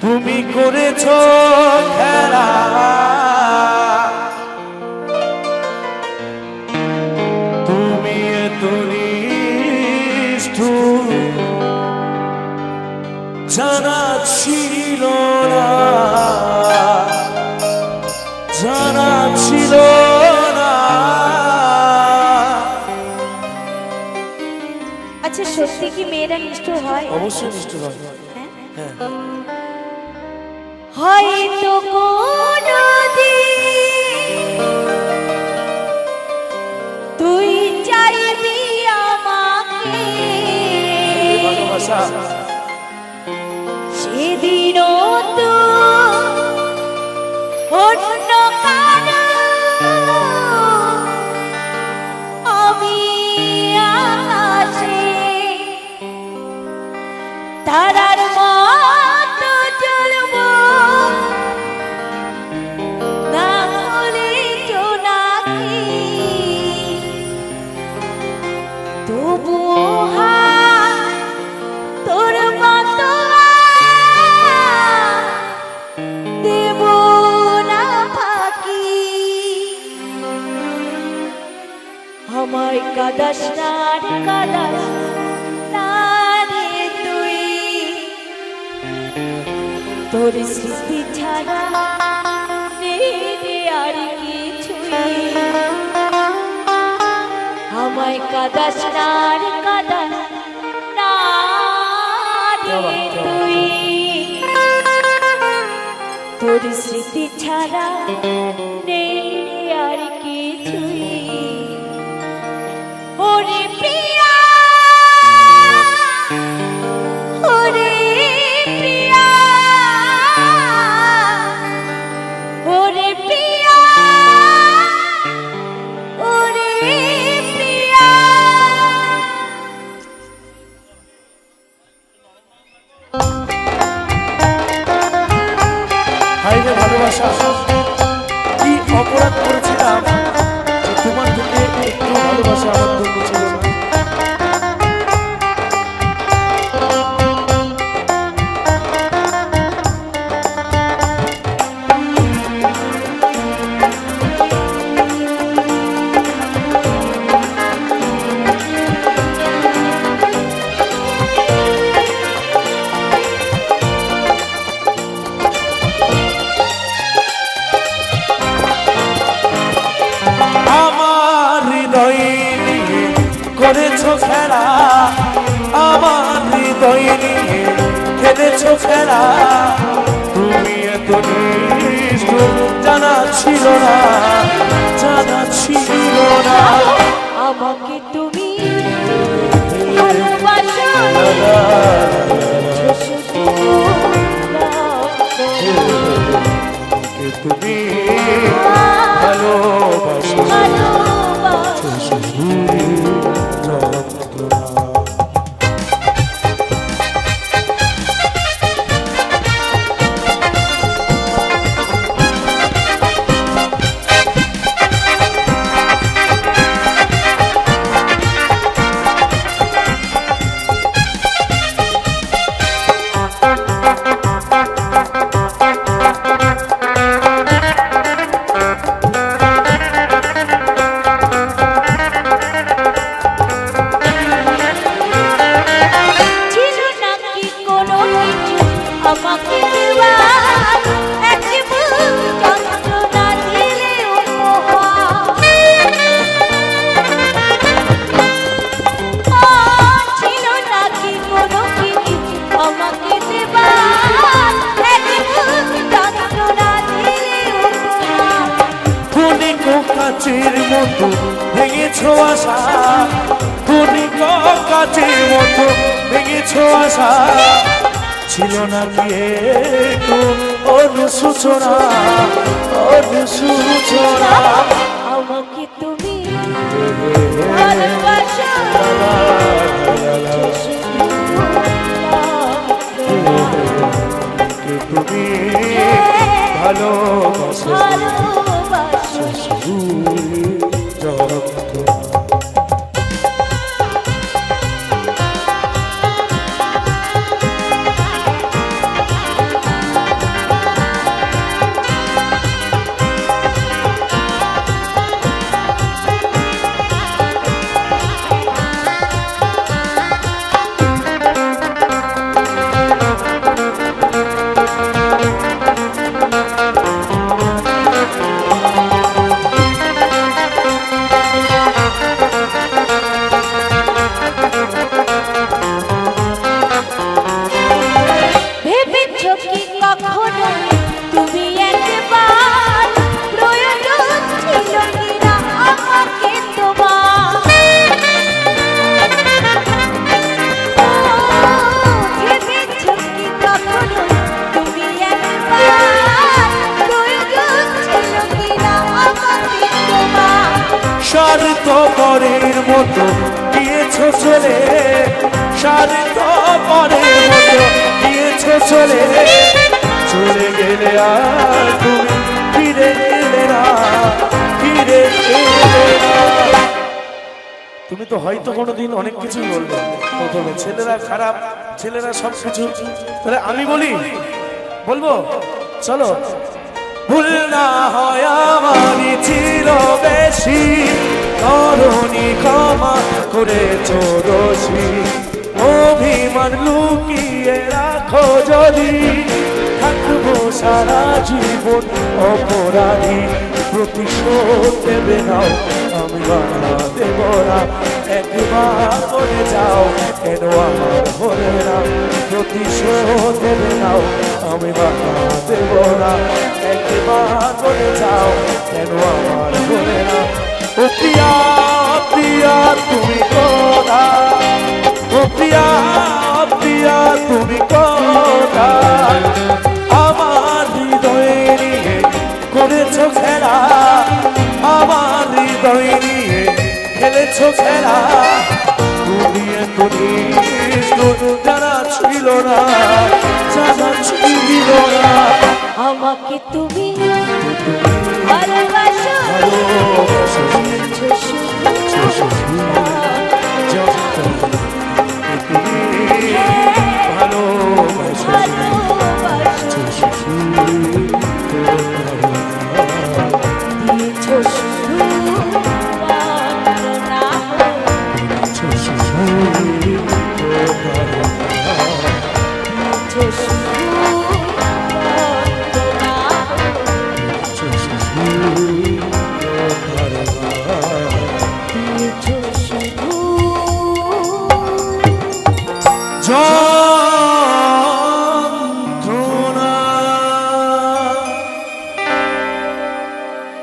তুমি করেছ খেলা। তুমি এত জানা ছিল সত্যি কি মেয়েরা নিষ্ঠুর হয়? অবশ্যই নিষ্ঠুর হবে হ্যাঁ? হ্যাঁ। হয়তো কোনদিন তোর স্মৃতি ছাড়া আর কিছুই আমায় কাদাস না কাদাস না তুই। তোর স্মৃতি ছাড়া নেই আর কিছুই ওরে প্রিয়া Nossa. করেছ খেলা আমার হৃদয় নিয়ে খেলেছ খেলা। তুমি এত জানা ছিল না জানা ছিল না। আমাকে তুমি তুমি ভালোবাসো। ভালোবাসো যন্ত্রণা ভেঙেছ আশা ক্ষণিক কাচের মতো ভেঙেছ আশা। ছিল না কি একটু অনুসূচনা অনুসূচনা। আমাকে তুমি তুমি ভালোবাসো। মতো দিয়েছ চলে স্বার্থ পরের মতো দিয়েছ চলে। চলে গেলে আর তুমি ফিরে এলে না, ফিরে তুমি তো হয়তো কোনোদিন অনেক কিছুই বলবে। প্রথমে ছেলেরা খারাপ, ছেলেরা সব কিছু। তাহলে আমি বলি, বলব? চলো। ভুল না হয় আমারই ছিল বেশি। করণি ক্ষমা করে চোরসি। অভিমান লুকিয়ে রাখো যদি। থাকব সারা জীবন অপরাধী। প্রতিশোধ দেবে নাও, আমি বাধা দেব না একবার বলে যাও, কেন আমার হলে না? প্রতিশোধ দেবে নাও, আমি বাধা দেব না একবার বলে যাও, কেন আমার হলে না? ও প্রিয়া প্রিয়া, তুমি কোথা ও প্রিয়া প্রিয়া, তুমি কোথা আমার হৃদয় নিয়ে করেছ খেলা, আমার হৃদয় নিয়ে খেলেছো খেলা। তুমি এখন জানা ছিল না জানা ছিল না। আমাকে তুমি ভালোবাসো।